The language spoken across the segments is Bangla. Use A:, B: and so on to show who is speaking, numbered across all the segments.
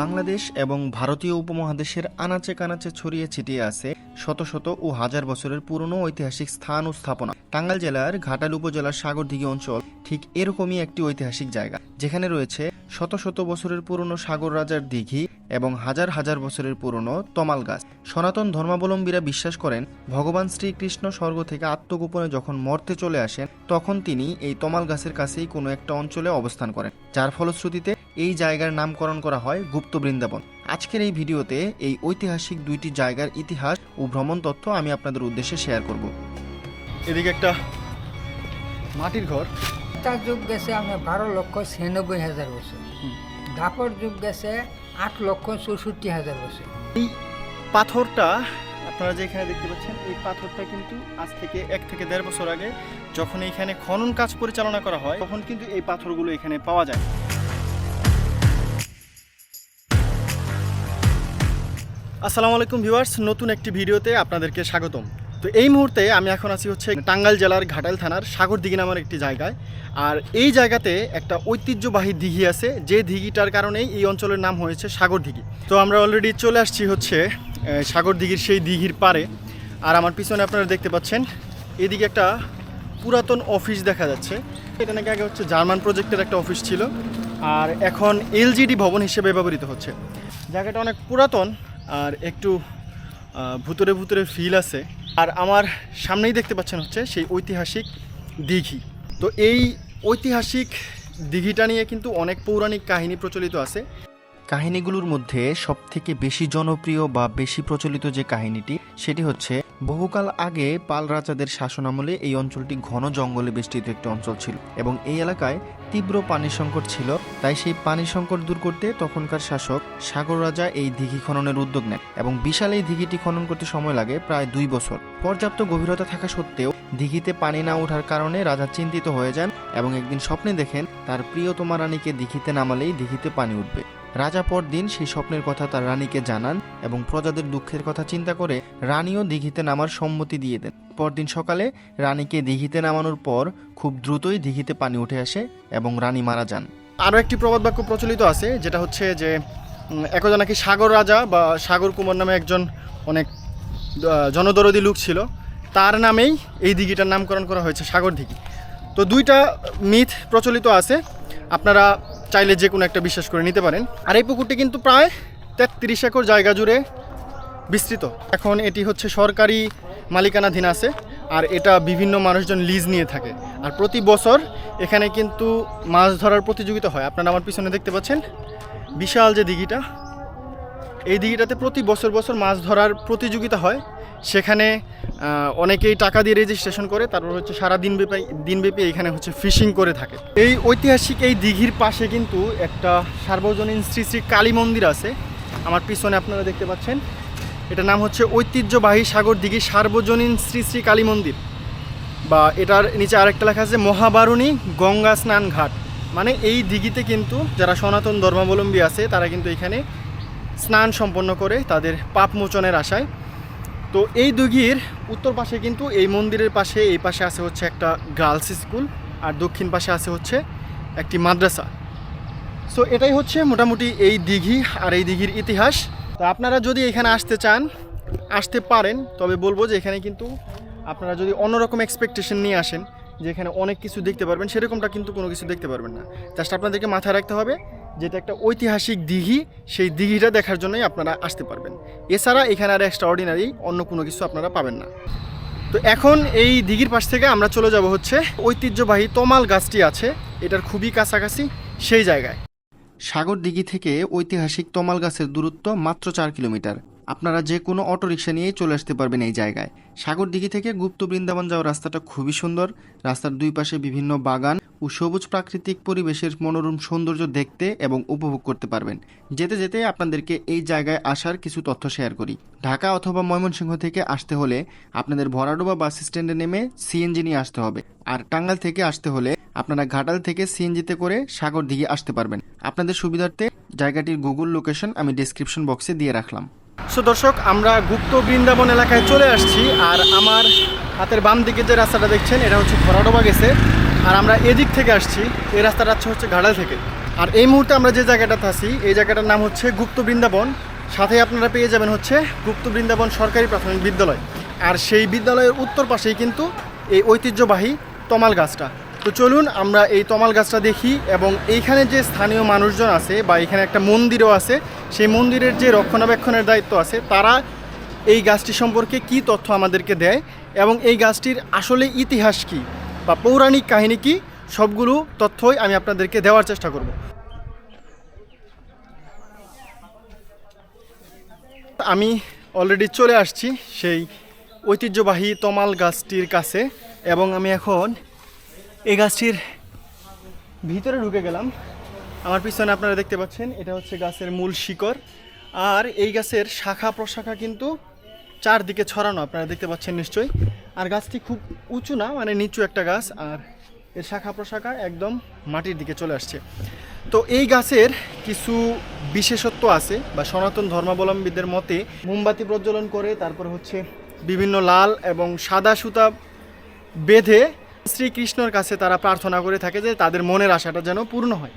A: বাংলাদেশ এবং ভারতীয় উপমহাদেশের আনাচে কানাচে ছড়িয়ে ছিটিয়ে আছে শত শত ও হাজার বছরের পুরনো ঐতিহাসিক স্থান ও স্থাপনা। টাঙ্গাইল জেলার ঘাটাল উপজেলার সাগরদিঘি অঞ্চল ঠিক এরকমই একটি ঐতিহাসিক জায়গা, যেখানে রয়েছে শত শত বছরের পুরনো সাগর রাজার দিঘি এবং হাজার হাজার বছরের পুরনো তমাল গাছ। সনাতন ধর্মাবলম্বীরা বিশ্বাস করেন, ভগবান শ্রীকৃষ্ণ স্বর্গ থেকে আত্মগোপনে যখন মর্তে চলে আসেন, তখন তিনি এই তমাল গাছের কাছেই কোনো একটা অঞ্চলে অবস্থান করেন। যার ফলশ্রুতিতে এই জায়গার নামকরণ করা হয় গুপ্ত বৃন্দাবন। আজকের এই ভিডিওতে এই ঐতিহাসিক দুইটি জায়গার ইতিহাস ও ভ্রমণ তথ্য আমি আপনাদের উদ্দেশ্যে শেয়ার করব।
B: এদিকে একটা মাটির ঘর?
C: তার যুগ গেছে আপনার বারো লক্ষ ছিয়ানব্বই হাজার বছর দাপর যুগ গেছে আট লক্ষ চৌষট্টি হাজার বছর
B: এই পাথরটা আপনারা যে এখানে দেখতে পাচ্ছেন এই পাথরটা কিন্তু আজ থেকে এক থেকে দেড় বছর আগে যখন এইখানে খনন কাজ পরিচালনা করা হয় তখন কিন্তু এই পাথরগুলো এখানে পাওয়া যায়। আসসালামু আলাইকুম ভিউয়ার্স নতুন একটি ভিডিওতে আপনাদেরকে স্বাগতম। তো এই মুহূর্তে আমি এখন আছি হচ্ছে টাঙ্গাইল জেলার ঘাটাল থানার সাগর দিঘি নামের একটি জায়গায়। আর এই জায়গাতে একটা ঐতিহ্যবাহী দিঘি আছে যে দিঘিটার কারণেই এই অঞ্চলের নাম হয়েছে সাগর দিঘি তো আমরা অলরেডি চলে আসছি হচ্ছে আহ, সাগরদিঘির সেই দিঘির পারে আর আমার পিছনে আপনারা দেখতে পাচ্ছেন এদিকে একটা পুরাতন অফিস দেখা যাচ্ছে। এটা নাকি আগে হচ্ছে জার্মান প্রজেক্টের একটা অফিস ছিল। আর এখন এলজিডি ভবন হিসেবে ব্যবহৃত হচ্ছে। জায়গাটা অনেক পুরাতন আর একটু ভুতুরে ভূতরে ফিল আছে। আর আমার সামনেই দেখতে পাচ্ছেন হচ্ছে সেই ঐতিহাসিক দিঘি। তো এই ঐতিহাসিক দিঘিটা নিয়ে কিন্তু অনেক পৌরাণিক কাহিনী প্রচলিত আছে।
A: কাহিনীগুলোর মধ্যে সবথেকে বেশি জনপ্রিয় বা বেশি প্রচলিত যে কাহিনীটি, সেটি হচ্ছে বহুকাল আগে পাল রাজাদের শাসনামলে এই অঞ্চলটি ঘন জঙ্গলে বেষ্টিত একটি অঞ্চল ছিল এবং এই এলাকায় তীব্র পানি সংকট ছিল, তাই সেই পানি সংকট দূর করতে তখনকার শাসক সাগর রাজা এই দিঘি খননের উদ্যোগ নেন এবং বিশাল এই দিঘিটি খনন করতে সময় লাগে প্রায় দুই বছর। পর্যাপ্ত গভীরতা থাকা সত্ত্বেও দিঘিতে পানি না ওঠার কারণে রাজা চিন্তিত হয়ে যান এবং একদিন স্বপ্নে দেখেন তার প্রিয়তমা রানীকে দিঘিতে নামালেই দিঘিতে পানি উঠবে। রাজা পরদিন সেই স্বপ্নের কথা তার রানীকে জানান এবং প্রজাদের দুঃখের কথা চিন্তা করে রানীও দিঘিতে নামার সম্মতি দিয়ে দেন। পরদিন সকালে রানীকে দিঘিতে নামানোর পর খুব দ্রুতই দিঘিতে পানি উঠে আসে এবং রানী মারা যান।
B: আরও একটি প্রবাদ বাক্য প্রচলিত আছে, যেটা হচ্ছে যে একদা নাকি সাগর রাজা বা সাগর কুমার নামে একজন অনেক জনদরদি লোক ছিল। তার নামেই এই দিঘিটার নামকরণ করা হয়েছে, সাগর দিঘি। তো দুইটা মিথ প্রচলিত আছে। আপনারা চাইলে যে কোনো একটা বিশ্বাস করে নিতে পারেন। আর এই পুকুরটি কিন্তু প্রায় তেত্রিশ একর জায়গা জুড়ে বিস্তৃত। এখন এটি হচ্ছে সরকারি মালিকানাধীন আছে আর এটা বিভিন্ন মানুষজন লিজ নিয়ে থাকে। আর প্রতি বছর এখানে কিন্তু মাছ ধরার প্রতিযোগিতা হয়। আপনারা আমার পিছনে দেখতে পাচ্ছেন বিশাল যে দিঘিটা, এই দিঘিটাতে প্রতি বছর বছর মাছ ধরার প্রতিযোগিতা হয়। সেখানে অনেকেই টাকা দিয়ে রেজিস্ট্রেশন করে, তারপর হচ্ছে সারা দিন দিনব্যাপী দিনব্যাপী এখানে হচ্ছে ফিশিং করে থাকে। এই ঐতিহাসিক এই দিঘির পাশে কিন্তু একটা সার্বজনীন শ্রী শ্রী কালী মন্দির আছে। আমার পিছনে আপনারা দেখতে পাচ্ছেন। এটার নাম হচ্ছে ঐতিহ্যবাহী সাগর দিঘি সার্বজনীন শ্রী শ্রী কালী মন্দির। বা এটার নিচে আরেকটা লেখা আছে, মহাবারুণী গঙ্গা স্নান ঘাট। মানে এই দিঘিতে কিন্তু যারা সনাতন ধর্মাবলম্বী আছে, তারা কিন্তু এখানে স্নান সম্পন্ন করে তাদের পাপ মোচনের আশায়। তো এই দিঘির উত্তর পাশে কিন্তু এই মন্দিরের পাশে, এই পাশে আছে হচ্ছে একটা গার্লস স্কুল আর দক্ষিণ পাশে আছে হচ্ছে একটি মাদ্রাসা। সো এটাই হচ্ছে মোটামুটি এই দিঘি আর এই দিঘির ইতিহাস। তো আপনারা যদি এখানে আসতে চান, আসতে পারেন, তবে বলব যে এখানে কিন্তু আপনারা যদি অন্যরকম এক্সপেকটেশন নিয়ে আসেন, যে এখানে অনেক কিছু দেখতে পারবেন, সেরকমটা কিন্তু কোনো কিছু দেখতে পারবেন না। জাস্ট আপনাদেরকে মাথায় রাখতে হবে যেটা একটা ঐতিহাসিক দিঘি, সেই দিঘিটা দেখার জন্যই আপনারা আসতে পারবেন। এছাড়া এখানে আর এক্সট্রা অর্ডিনারি অন্য কোনো কিছু আপনারা পাবেন না। তো এখন এই দিঘির পাশ থেকে আমরা চলে যাব হচ্ছে ঐতিহ্যবাহী তমাল গাছটি আছে, এটার খুবই কাছাকাছি, সেই জায়গায়।
A: সাগর দিঘি থেকে ঐতিহাসিক তমাল গাছের দূরত্ব মাত্র চার কিলোমিটার। আপনারা যে কোনো অটোরিকশা নিয়েই চলে আসতে পারবেন এই জায়গায়। সাগর দিঘি থেকে গুপ্ত বৃন্দাবন যাওয়ার রাস্তাটা খুবই সুন্দর। রাস্তার দুই পাশে বিভিন্ন বাগান ও সবুজ প্রাকৃতিক পরিবেশের মনোরম সৌন্দর্য দেখতে এবং উপভোগ করতে পারবেন। যেতে যেতে আপনাদেরকে এই জায়গায় আসার কিছু তথ্য শেয়ার করি। ঢাকা অথবা ময়মনসিংহ থেকে আসতে হলে আপনাদের ভরাডোবা বাস স্ট্যান্ডে নেমে সিএনজি নিয়ে আসতে হবে। আর টাঙ্গাল থেকে আসতে হলে আপনারা ঘাটাল থেকে সিএনজিতে করে সাগর দিঘি আসতে পারবেন। আপনাদের সুবিধার্থে জায়গাটির গুগল লোকেশন আমি ডিসক্রিপশন বক্সে দিয়ে রাখলাম।
B: সো দর্শক, আমরা গুপ্ত বৃন্দাবন এলাকায় চলে আসছি, আর আমার হাতের বাম দিকে যে রাস্তাটা দেখছেন, এটা হচ্ছে ভরাডোবা গেছে। আর আমরা এদিক থেকে আসছি, এই রাস্তাটা হচ্ছে হচ্ছে ঘাটাল থেকে। আর এই মুহূর্তে আমরা যে জায়গাটাতে আছি, এই জায়গাটার নাম হচ্ছে গুপ্ত বৃন্দাবন। সাথে আপনারা পেয়ে যাবেন হচ্ছে গুপ্ত বৃন্দাবন সরকারি প্রাথমিক বিদ্যালয়। আর সেই বিদ্যালয়ের উত্তর পাশেই কিন্তু এই ঐতিহ্যবাহী তমাল গাছটা। তো চলুন আমরা এই তমাল গাছটা দেখি এবং এইখানে যে স্থানীয় মানুষজন আছে বা এখানে একটা মন্দিরও আছে, সেই মন্দিরের যে রক্ষণাবেক্ষণের দায়িত্ব আছে, তারা এই গাছটি সম্পর্কে কি তথ্য আমাদেরকে দেয় এবং এই গাছটির আসলে ইতিহাস কি? বা পৌরাণিক কাহিনী কি, সবগুলো তথ্যই আমি আপনাদেরকে দেওয়ার চেষ্টা করব। আমি অলরেডি চলে আসছি সেই ঐতিহ্যবাহী তমাল গাছটির কাছে এবং আমি এখন এই গাছটির ভিতরে ঢুকে গেলাম। আমার পিছনে আপনারা দেখতে পাচ্ছেন, এটা হচ্ছে গাছের মূল শিকড়। আর এই গাছের শাখা প্রশাখা কিন্তু চারদিকে ছড়ানো, আপনারা দেখতে পাচ্ছেন নিশ্চয়ই। আর গাছটি খুব উঁচু না মানে নিচু একটা গাছ, আর এর শাখা প্রশাখা একদম মাটির দিকে চলে আসছে। তো এই গাছের কিছু বিশেষত্ব আছে বা সনাতন ধর্মাবলম্বীদের মতে মোমবাতি প্রজ্বলন করে, তারপর হচ্ছে বিভিন্ন লাল এবং সাদা সুতা বেঁধে শ্রীকৃষ্ণর কাছে তারা প্রার্থনা করে থাকে যে তাদের মনের আশাটা যেন পূর্ণ হয়।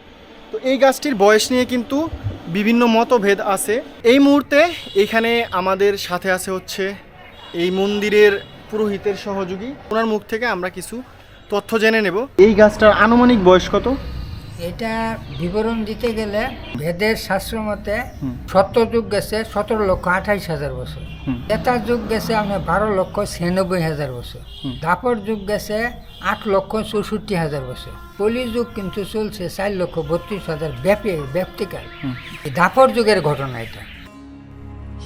B: তো এই গাছটির বয়স নিয়ে কিন্তু বিভিন্ন মতভেদ আছে। এই মুহূর্তে এখানে আমাদের সাথে আছে হচ্ছে এই মন্দিরের পুরোহিতের সহযোগী। ওনার মুখ থেকে আমরা কিছু তথ্য জেনে নেব। এই গাছটার আনুমানিক বয়স কত?
C: এটা বিবরণ দিতে গেলে ভেদের শাস্ত্র মতে সত্তর যুগ গেছে সতেরো লক্ষ আঠাইশ হাজার বছর। তেতার যুগ গেছে আপনার বারো লক্ষ ছিয়ানব্বই হাজার বছর। দাপর যুগ গেছে আট লক্ষ চৌষট্টি হাজার বছর। কলি যুগ কিন্তু চলছে চার লক্ষ বত্রিশ হাজার ব্যাপী ব্যাপ্তিকাল। এই দাপর যুগের ঘটনা এটা।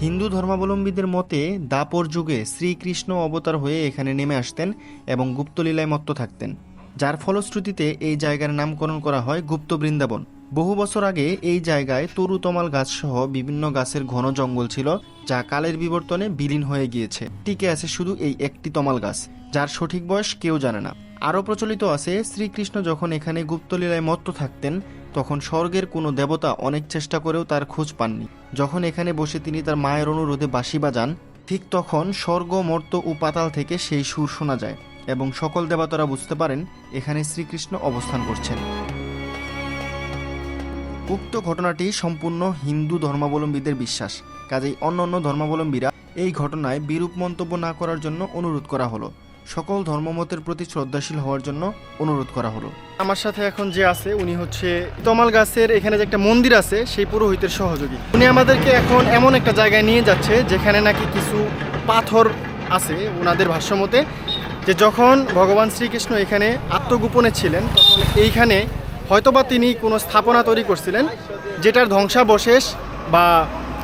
A: হিন্দু ধর্মাবলম্বীদের মতে দাপর যুগে শ্রীকৃষ্ণ অবতার হয়ে এখানে নেমে আসতেন এবং গুপ্তলীলায় মত্ত থাকতেন। যার ফলশ্রুতিতে এই জায়গার নামকরণ করা হয় গুপ্ত বৃন্দাবন। বহু বছর আগে এই জায়গায় তরুতমাল গাছসহ বিভিন্ন গাছের ঘন জঙ্গল ছিল, যা কালের বিবর্তনে বিলীন হয়ে গিয়েছে। টিকে আছে শুধু এই একটি তমাল গাছ, যার সঠিক বয়স কেউ জানে না। আরও প্রচলিত আছে, শ্রীকৃষ্ণ যখন এখানে গুপ্তলীলায় মত্ত থাকতেন তখন স্বর্গের কোনো দেবতা অনেক চেষ্টা করেও তার খোঁজ পাননি। যখন এখানে বসে তিনি তার মায়ের অনুরোধে বাঁশি বাজান, ঠিক তখন স্বর্গ, মর্ত ও পাতাল থেকে সেই সুর শোনা যায় এবং সকল দেবতারা বুঝতে পারেন এখানে শ্রীকৃষ্ণ অবস্থান করছেন। উক্ত ঘটনাটি সম্পূর্ণ হিন্দু ধর্মাবলম্বীদের বিশ্বাস, কাজেই অন্যান্য ধর্মাবলম্বীরা এই ঘটনায় বিরূপ মন্তব্য না করার জন্য অনুরোধ করা হলো। সকল ধর্মমতের প্রতি শ্রদ্ধাশীল হওয়ার জন্য অনুরোধ করা হলো।
B: আমার সাথে এখন যে আছে, উনি হচ্ছে তমাল গাছের এখানে যে একটা মন্দির আছে, সেই পুরোহিতের সহযোগী। উনি আমাদেরকে এখন এমন একটা জায়গায় নিয়ে যাচ্ছে, যেখানে নাকি কিছু পাথর আছে ওনাদের ভাষ্যমতে, যে যখন ভগবান শ্রীকৃষ্ণ এখানে আত্মগোপনে ছিলেন, তখন এইখানে হয়তোবা তিনি কোনো স্থাপনা তৈরি করছিলেন, যেটার ধ্বংসাবশেষ বা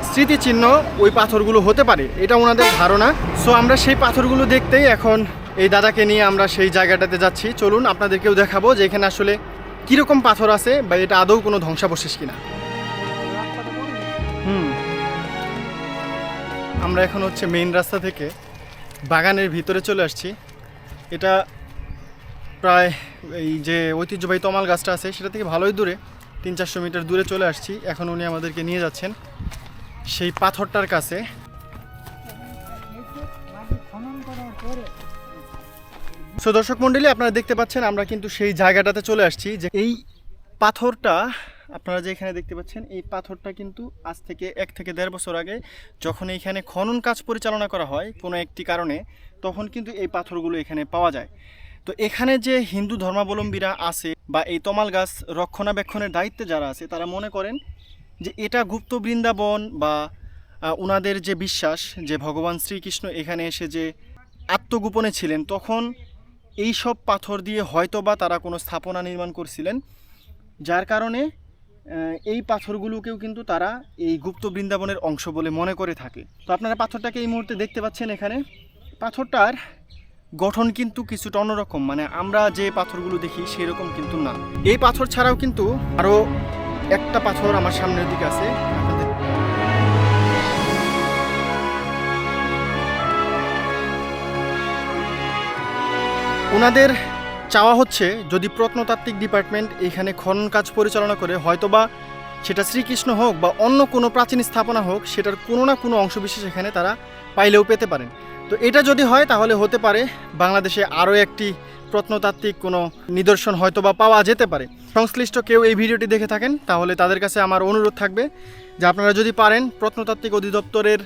B: স্মৃতিচিহ্ন ওই পাথরগুলো হতে পারে। এটা ওনাদের ধারণা। সো আমরা সেই পাথরগুলো দেখতেই এখন এই দাদাকে নিয়ে আমরা সেই জায়গাটাতে যাচ্ছি। চলুন আপনাদেরকেও দেখাবো যে এখানে আসলে কীরকম পাথর আছে বা এটা আদৌ কোনো ধ্বংসাবশেষ কিনা। হুম। আমরা এখন হচ্ছে মেইন রাস্তা থেকে বাগানের ভিতরে চলে আসছি। এটা প্রায় এই যে ঐতিহ্যবাহী তমাল গাছটা আছে, সেটা থেকে ভালোই দূরে, তিন চারশো মিটার দূরে চলে আসছি। এখন উনি আমাদেরকে নিয়ে যাচ্ছেন সেই পাথরটার কাছে। সো দর্শক মণ্ডলী আপনারা দেখতে পাচ্ছেন আমরা কিন্তু সেই জায়গাটাতে চলে আসছি যে এই পাথরটা, আপনারা যে এখানে দেখতে পাচ্ছেন, এই পাথরটা কিন্তু আজ থেকে এক থেকে দেড় বছর আগে যখন এইখানে খনন কাজ পরিচালনা করা হয় কোনো একটি কারণে, তখন কিন্তু এই পাথরগুলো এখানে পাওয়া যায়। তো এখানে যে হিন্দু ধর্মাবলম্বীরা আছে বা এই তমাল গাছ রক্ষণাবেক্ষণের দায়িত্বে যারা আছে, তারা মনে করেন যে এটা গুপ্ত বৃন্দাবন বা ওনাদের যে বিশ্বাস যে ভগবান শ্রীকৃষ্ণ এখানে এসে যে আত্মগোপনে ছিলেন, তখন এই সব পাথর দিয়ে হয়তো বা তারা কোনো স্থাপনা নির্মাণ করছিলেন, যার কারণে এই পাথরগুলোকেও কিন্তু তারা এই গুপ্ত বৃন্দাবনের অংশ বলে মনে করে থাকে। তো আপনারা পাথরটাকে এই মুহূর্তে দেখতে পাচ্ছেন এখানে। পাথরটার গঠন কিন্তু কিছুটা অন্যরকম মানে আমরা যে পাথরগুলো দেখি সেরকম কিন্তু না। এই পাথর ছাড়াও কিন্তু আরও একটা পাথর আমার সামনের দিকে আছে। ওনাদের চাওয়া হচ্ছে যদি প্রত্নতাত্ত্বিক ডিপার্টমেন্ট এখানে খনন কাজ পরিচালনা করে, হয়তোবা সেটা শ্রীকৃষ্ণ হোক বা অন্য কোনো প্রাচীন স্থাপনা হোক, সেটার কোনো না কোনো অংশবিশেষ এখানে তারা পাইলেও পেতে পারেন। তো এটা যদি হয়, তাহলে হতে পারে বাংলাদেশে আরও একটি প্রত্নতাত্ত্বিক কোনো নিদর্শন হয়তো বা পাওয়া যেতে পারে। সংশ্লিষ্ট কেউ এই ভিডিওটি দেখে থাকেন, তাহলে তাদের কাছে আমার অনুরোধ থাকবে যে আপনারা যদি পারেন প্রত্নতাত্ত্বিক অধিদপ্তরের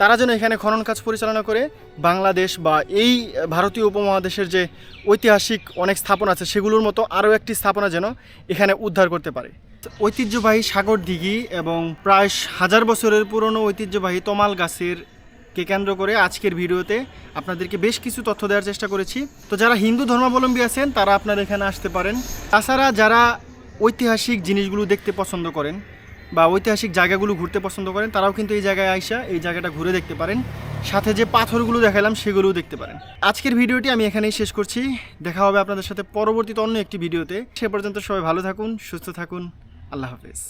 B: তারা যেন এখানে খনন কাজ পরিচালনা করে, বাংলাদেশ বা এই ভারতীয় উপমহাদেশের যে ঐতিহাসিক অনেক স্থাপনা আছে, সেগুলোর মতো আরও একটি স্থাপনা যেন এখানে উদ্ধার করতে পারে। ঐতিহ্যবাহী সাগর দিঘি এবং প্রায় হাজার বছরের পুরনো ঐতিহ্যবাহী তমাল গাছের কে কেন্দ্র করে আজকের ভিডিওতে আপনাদেরকে বেশ কিছু তথ্য দেওয়ার চেষ্টা করেছি। তো যারা হিন্দু ধর্মাবলম্বী আছেন, তারা আপনারা এখানে আসতে পারেন। তাছাড়া যারা ঐতিহাসিক জিনিসগুলো দেখতে পছন্দ করেন বা ঐতিহাসিক জায়গাগুলো ঘুরতে পছন্দ করেন, তারাও কিন্তু এই জায়গায় আইসা এই জায়গাটা ঘুরে দেখতে পারেন। সাথে যে পাথরগুলো দেখালাম, সেগুলোও দেখতে পারেন। আজকের ভিডিওটি আমি এখানেই শেষ করছি। দেখা হবে আপনাদের সাথে পরবর্তীতে অন্য একটি ভিডিওতে। সে পর্যন্ত সবাই ভালো থাকুন, সুস্থ থাকুন। আল্লাহ হাফেজ।